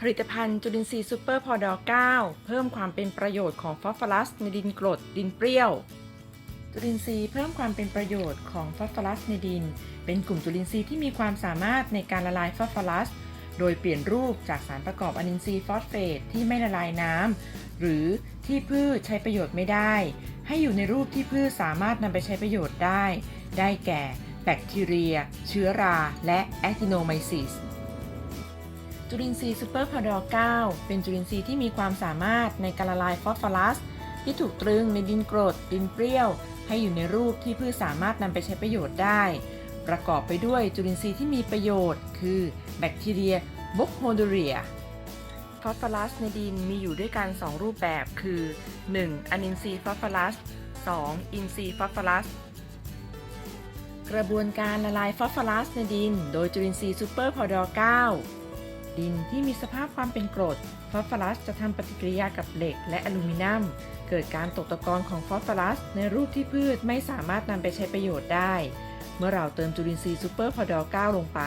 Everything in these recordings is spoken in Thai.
ผลิตภัณฑ์จุลินทรีย์ซูเปอร์พอดอ9เพิ่มความเป็นประโยชน์ของฟอสฟอรัสในดินกรดดินเปรี้ยว จุลินทรีย์เพิ่มความเป็นประโยชน์ของฟอสฟอรัสในดิน เป็นกลุ่มจุลินทรีย์ที่มีความสามารถในการละลายฟอสฟอรัส โดยเปลี่ยนรูปจากสารประกอบอนินทรีย์ฟอสเฟตที่ไม่ละลายน้ำหรือที่พืชใช้ประโยชน์ไม่ได้ ให้อยู่ในรูปที่พืชสามารถนำไปใช้ประโยชน์ได้ ได้แก่ แบคทีเรีย เชื้อรา และแอคติโนไมซิส จุลินทรีย์ซูเปอร์พอดอ9เป็นจุลินทรีย์ที่มีความสามารถในการละลายฟอสฟอรัส ที่ถูกตรึงในดินกรด ดินเปรี้ยว ให้อยู่ในรูปที่พืชสามารถนำไปใช้ประโยชน์ได้ ประกอบไปด้วยจุลินทรีย์ที่มีประโยชน์ คือแบคทีเรียบุกโฮโดเรียฟอสฟอรัสในดินมีอยู่ด้วยกัน 2 รูปแบบคือ 1. อนินทรีย์ฟอสฟอรัส 2. อินทรีย์ฟอสฟอรัส กระบวนการละลายฟอสฟอรัสในดิน โดยจุลินทรีย์ซูเปอร์พอดอ9 ดินที่มีสภาพความเป็นกรด ฟอสฟอรัสจะทำปฏิกิริยากับเหล็กและอลูมิเนียม เกิดการตกตะกอนของฟอสฟอรัส ในรูปที่พืชไม่สามารถนำไปใช้ประโยชน์ได้ เมื่อเราเติมจุลินทรีย์ซูเปอร์พอดอ9ลงไป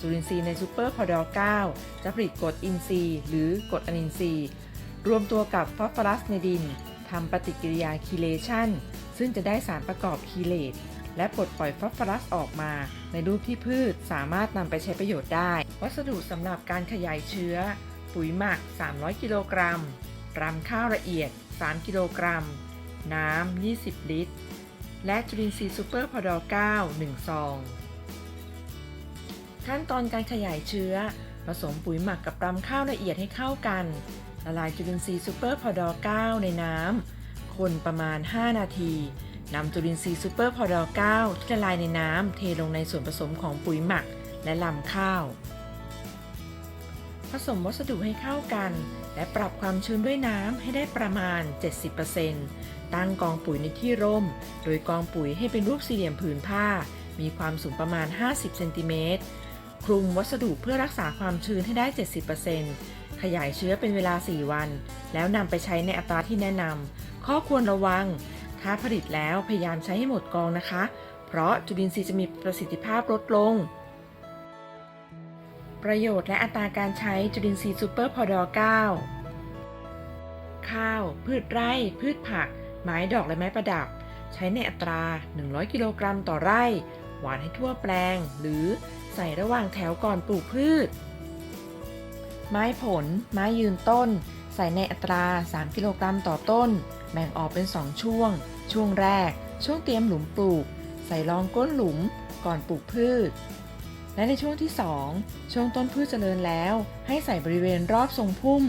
จุลินทรีย์ในซูเปอร์พอดอ9จะผลิตกรดอินทรีย์ หรือกรดอนินทรีย์ รวมตัวกับฟอสฟอรัสในดินทำปฏิกิริยาคีเลชันซึ่งจะได้สารประกอบคีเลต และปลดปล่อยฟอสฟอรัสออกมา ในรูปที่พืชสามารถนำไปใช้ประโยชน์ได้ วัสดุสำหรับการขยายเชื้อ ปุ๋ยหมัก 300 กิโลกรัมรำข้าวละเอียด 3 กิโลกรัม น้ำ 20 ลิตร และจุลินทรีย์ซูเปอร์พอดอ9 1 ซอง ขั้นตอนการขยายเชื้อ ผสมปุ๋ยหมักกับรำข้าวละเอียดให้เข้ากัน ละลายจุลินทรีย์ซูเปอร์พอดอ9ในน้ำ คนประมาณ 5 นาที นำจุลินทรีย์ซูเปอร์พอดอ9ที่ละลายในน้ำเทลงในส่วนผสมของปุ๋ยหมักและลำข้าว ผสมวัสดุให้เข้ากัน และปรับความชื้นด้วยน้ำให้ได้ประมาณ 70%ตั้งกองปุ๋ยในที่ร่ม โดยกองปุ๋ยให้เป็นรูปสี่เหลี่ยมผืนผ้า มีความสูงประมาณ 50 เซนติเมตร คลุมวัสดุเพื่อรักษาความชื้นให้ได้ 70%ขยายเชื้อเป็นเวลา 4 วัน แล้วนำไปใช้ในอัตราที่แนะนำข้อควรระวัง ถ้าผลิตแล้วพยายามใช้ให้หมดกองนะคะ เพราะจุลินทรีย์จะมีประสิทธิภาพลดลง ประโยชน์และอัตราการใช้จุลินทรีย์ซูเปอร์พอดอ9ข้าว พืชไร่ พืชผัก ไม้ดอกและไม้ประดับ ใช้ในอัตรา 100 กิโลกรัมต่อไร่ หวานให้ทั่วแปลง หรือใส่ระหว่างแถวก่อนปลูกพืช ไม้ผล ไม้ยืนต้น ใส่ในอัตรา 3 กิโลกรัมต่อต้น แบ่งออกเป็น 2 ช่วง ช่วงแรก ช่วงเตรียมหลุมปลูก ใส่รองก้นหลุมก่อนปลูกพืช และในช่วงที่ 2 ช่วงต้นพืชเจริญแล้ว ให้ใส่บริเวณรอบทรงพุ่ม